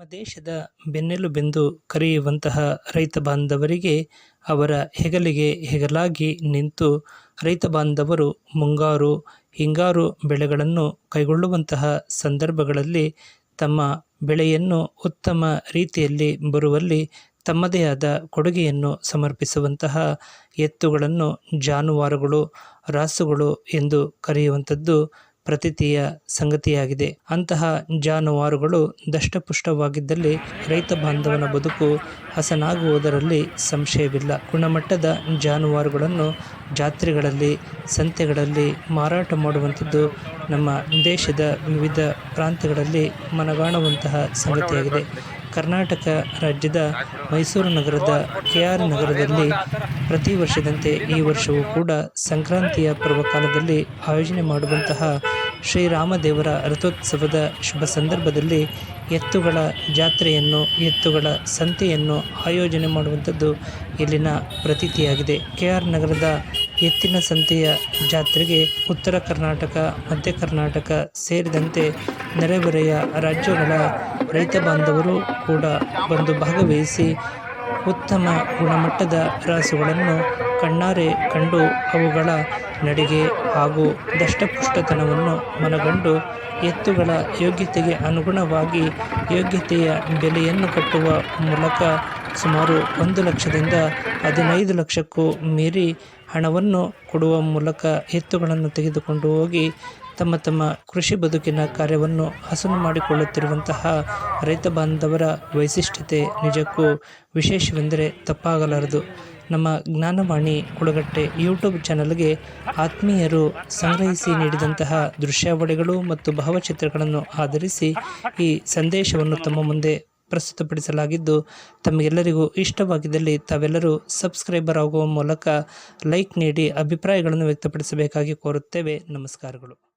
ನಮ್ಮ ದೇಶದ ಬೆನ್ನೆಲುಬೆಂದು ಕರೆಯುವಂತಹ ರೈತ ಬಾಂಧವರಿಗೆ ಅವರ ಹೆಗಲಿಗೆ ಹೆಗಲಾಗಿ ನಿಂತು ರೈತ ಬಾಂಧವರು ಮುಂಗಾರು, ಹಿಂಗಾರು ಬೆಳೆಗಳನ್ನು ಕೈಗೊಳ್ಳುವಂತಹ ಸಂದರ್ಭಗಳಲ್ಲಿ ತಮ್ಮ ಬೆಳೆಯನ್ನು ಉತ್ತಮ ರೀತಿಯಲ್ಲಿ ಬರುವಲ್ಲಿ ತಮ್ಮದೇ ಆದ ಕೊಡುಗೆಯನ್ನು ಸಮರ್ಪಿಸುವಂತಹ ಎತ್ತುಗಳನ್ನು ಜಾನುವಾರುಗಳು, ರಾಸುಗಳು ಎಂದು ಕರೆಯುವಂಥದ್ದು ಪ್ರತೀತಿಯ ಸಂಗತಿಯಾಗಿದೆ. ಅಂತಹ ಜಾನುವಾರುಗಳು ದಷ್ಟಪುಷ್ಟವಾಗಿದ್ದಲ್ಲಿ ರೈತ ಬಾಂಧವನ ಬದುಕು ಹಸನಾಗುವುದರಲ್ಲಿ ಸಂಶಯವಿಲ್ಲ. ಗುಣಮಟ್ಟದ ಜಾನುವಾರುಗಳನ್ನು ಜಾತ್ರೆಗಳಲ್ಲಿ, ಸಂತೆಗಳಲ್ಲಿ ಮಾರಾಟ ಮಾಡುವಂಥದ್ದು ನಮ್ಮ ದೇಶದ ವಿವಿಧ ಪ್ರಾಂತ್ಯಗಳಲ್ಲಿ ಮನಗಾಣುವಂತಹ ಸಂಗತಿಯಾಗಿದೆ. ಕರ್ನಾಟಕ ರಾಜ್ಯದ ಮೈಸೂರು ನಗರದ ಕೆ ಆರ್ ನಗರದಲ್ಲಿ ಪ್ರತಿ ವರ್ಷದಂತೆ ಈ ವರ್ಷವೂ ಕೂಡ ಸಂಕ್ರಾಂತಿಯ ಪರ್ವಕಾಲದಲ್ಲಿ ಆಯೋಜನೆ ಮಾಡುವಂತಹ ಶ್ರೀರಾಮದೇವರ ರಥೋತ್ಸವದ ಶುಭ ಸಂದರ್ಭದಲ್ಲಿ ಎತ್ತುಗಳ ಜಾತ್ರೆಯನ್ನು, ಎತ್ತುಗಳ ಸಂತೆಯನ್ನು ಆಯೋಜನೆ ಮಾಡುವಂಥದ್ದು ಇಲ್ಲಿನ ಪ್ರತೀತಿಯಾಗಿದೆ. ಕೆ ಆರ್ ನಗರದ ಎತ್ತಿನ ಸಂತೆಯ ಜಾತ್ರೆಗೆ ಉತ್ತರ ಕರ್ನಾಟಕ, ಮಧ್ಯ ಕರ್ನಾಟಕ ಸೇರಿದಂತೆ ನೆರೆಹೊರೆಯ ರಾಜ್ಯಗಳ ರೈತ ಬಾಂಧವರು ಕೂಡ ಬಂದು ಭಾಗವಹಿಸಿ ಉತ್ತಮ ಗುಣಮಟ್ಟದ ರಾಸುಗಳನ್ನು ಕಣ್ಣಾರೆ ಕಂಡು ಅವುಗಳ ನಡಿಗೆ ಹಾಗೂ ದಷ್ಟಪುಷ್ಟತನವನ್ನು ಮನಗಂಡು ಎತ್ತುಗಳ ಯೋಗ್ಯತೆಗೆ ಅನುಗುಣವಾಗಿ ಯೋಗ್ಯತೆಯ ಬೆಲೆಯನ್ನು ಕಟ್ಟುವ ಮೂಲಕ ಸುಮಾರು ಒಂದು ಲಕ್ಷದಿಂದ ಹದಿನೈದು ಲಕ್ಷಕ್ಕೂ ಮೀರಿ ಹಣವನ್ನು ಕೊಡುವ ಮೂಲಕ ಎತ್ತುಗಳನ್ನು ತೆಗೆದುಕೊಂಡು ಹೋಗಿ ತಮ್ಮ ತಮ್ಮ ಕೃಷಿ ಬದುಕಿನ ಕಾರ್ಯವನ್ನು ಹಸನು ಮಾಡಿಕೊಳ್ಳುತ್ತಿರುವಂತಹ ರೈತ ಬಾಂಧವರ ವೈಶಿಷ್ಟ್ಯತೆ ನಿಜಕ್ಕೂ ವಿಶೇಷವೆಂದರೆ ತಪ್ಪಾಗಲಾರದು. ನಮ್ಮ ಜ್ಞಾನವಾಣಿ ಕುಳಗಟ್ಟೆ ಯೂಟ್ಯೂಬ್ ಚಾನಲ್ಗೆ ಆತ್ಮೀಯರು ಸಂಗ್ರಹಿಸಿ ನೀಡಿದಂತಹ ದೃಶ್ಯಾವಳಿಗಳು ಮತ್ತು ಭಾವಚಿತ್ರಗಳನ್ನು ಆಧರಿಸಿ ಈ ಸಂದೇಶವನ್ನು ತಮ್ಮ ಮುಂದೆ ಪ್ರಸ್ತುತಪಡಿಸಲಾಗಿದ್ದು ತಮಗೆಲ್ಲರಿಗೂ ಇಷ್ಟವಾಗಿದ್ದಲ್ಲಿ ತಾವೆಲ್ಲರೂ ಸಬ್ಸ್ಕ್ರೈಬರ್ ಆಗುವ ಮೂಲಕ ಲೈಕ್ ನೀಡಿ ಅಭಿಪ್ರಾಯಗಳನ್ನು ವ್ಯಕ್ತಪಡಿಸಬೇಕಾಗಿ ಕೋರುತ್ತೇವೆ. ನಮಸ್ಕಾರಗಳು.